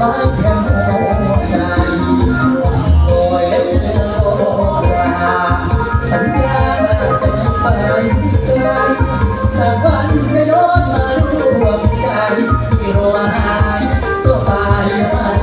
บ้านแค่หัวใจโอ้ยเธอโบราสัญาจะไปไกลสักวันจะโดนมาร่วมใจที่รัวหายตัไปมัน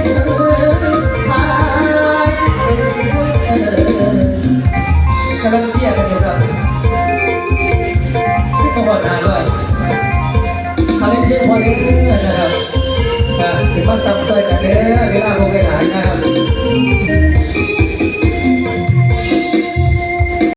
ขาเล่นเยอะพอเด้อนะครับถึงมาซับใจกันเด้อเวลาโมงไปไหนนะครับ